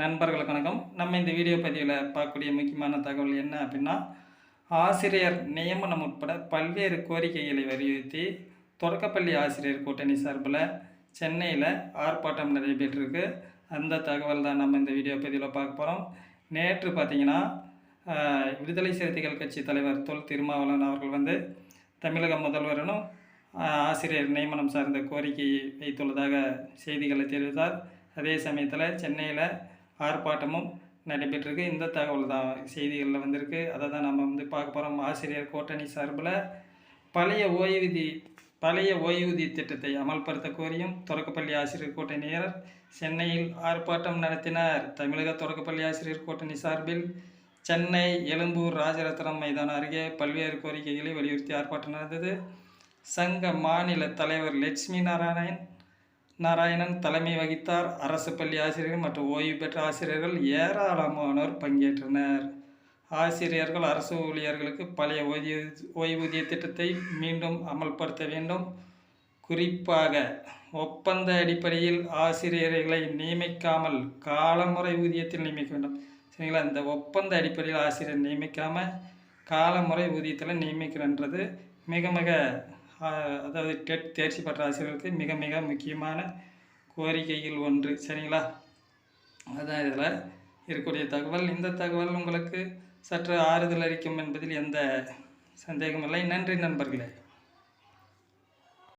நண்பர்களுக்கு வணக்கம். நம்ம இந்த வீடியோ பதிவில் பார்க்கக்கூடிய முக்கியமான தகவல் என்ன அப்படின்னா ஆசிரியர் நியமனம் உட்பட பல்வேறு கோரிக்கைகளை வலியுறுத்தி தொடக்கப்பள்ளி ஆசிரியர் கூட்டணி சார்பில் சென்னையில் ஆர்ப்பாட்டம் நடைபெற்றிருக்கு. அந்த தகவல் தான் நம்ம இந்த வீடியோ பதிவில் பார்க்க போகிறோம் நேற்று பார்த்திங்கன்னா விடுதலை சிறுத்தைகள் கட்சி தலைவர் தொல் திருமாவளவன் அவர்கள் வந்து தமிழக முதல்வரனும் ஆசிரியர் நியமனம் சார்ந்த கோரிக்கையை வைத்துள்ளதாக செய்திகளை தெரிவித்தார். அதே சமயத்தில் சென்னையில் ஆர்ப்பாட்டமும் நடைபெற்றிருக்கு. இந்த தகவல் தான் செய்திகளில் வந்திருக்கு. அதை தான் நம்ம வந்து பார்க்க போகிறோம் ஆசிரியர் கூட்டணி சார்பில் பழைய ஓய்வூதி பழைய ஓய்வூதிய திட்டத்தை அமல்படுத்த கோரியும் தொடக்கப்பள்ளி ஆசிரியர் கூட்டணியர் சென்னையில் ஆர்ப்பாட்டம் நடத்தினர். தமிழக தொடக்கப்பள்ளி ஆசிரியர் கூட்டணி சார்பில் சென்னை எழும்பூர் ராஜரத்னம் மைதானம் அருகே பல்வேறு கோரிக்கைகளை வலியுறுத்தி ஆர்ப்பாட்டம் நடந்தது. சங்க மாநில தலைவர் லட்சுமி நாராயணன் நாராயணன் தலைமை வகித்தார். அரசு பள்ளி ஆசிரியர்கள் மற்றும் ஓய்வு பெற்ற ஆசிரியர்கள் ஏராளமானோர் பங்கேற்றனர். ஆசிரியர்கள் அரசு ஊழியர்களுக்கு பழைய ஓய்விய ஓய்வூதிய திட்டத்தை மீண்டும் அமல்படுத்த வேண்டும். குறிப்பாக ஒப்பந்த அடிப்படையில் ஆசிரியர்களை நியமிக்காமல் காலமுறை ஊதியத்தில் நியமிக்க வேண்டும். சரிங்களா? இந்த ஒப்பந்த அடிப்படையில் ஆசிரியர் நியமிக்காமல் காலமுறை ஊதியத்தில் நியமிக்கிறன்றது மிக மிக அதாவது டெட் தேர்ச்சி பெற்ற ஆசிரியர்களுக்கு மிக மிக முக்கியமான கோரிக்கைகள் ஒன்று. சரிங்களா? அதுதான் இதில் இருக்கக்கூடிய தகவல். இந்த தகவல் உங்களுக்கு சற்று ஆறுதல் அளிக்கும் என்பதில் எந்த சந்தேகமில்லை நன்றி நண்பர்களே.